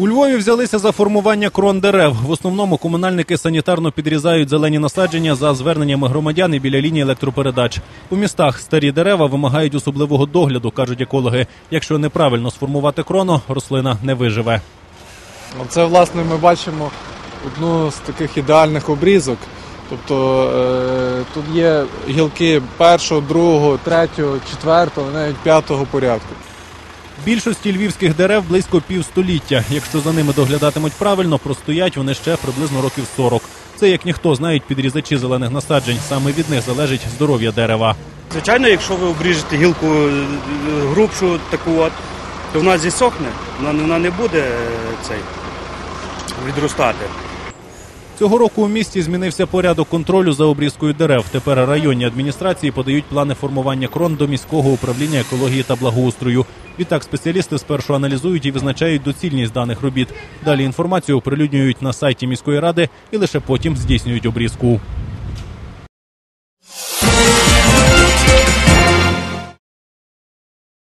У Львові взялися за формування крон дерев. В основному комунальники санітарно підрізають зелені насадження за зверненнями громадян і біля лінії електропередач. У містах старі дерева вимагають особливого догляду, кажуть екологи. Якщо неправильно сформувати крону, рослина не виживе. Це, власне, ми бачимо одну з таких ідеальних обрізок. Тобто е, тут є гілки першого, другого, третього, четвертого, навіть п'ятого порядку. Більшості львівських дерев близько півстоліття. Якщо за ними доглядатимуть правильно, простоять вони ще приблизно років 40. Це як ніхто знають підрізачі зелених насаджень. Саме від них залежить здоров'я дерева. Звичайно, якщо ви обріжете гілку е, грубшу таку от, то вона зісохне, вона, не буде е, цей, відростати. Цього року у місті змінився порядок контролю за обрізкою дерев. Тепер районні адміністрації подають плани формування крон до міського управління екології та благоустрою. Відтак спеціалісти спершу аналізують і визначають доцільність даних робіт. Далі інформацію оприлюднюють на сайті міської ради і лише потім здійснюють обрізку.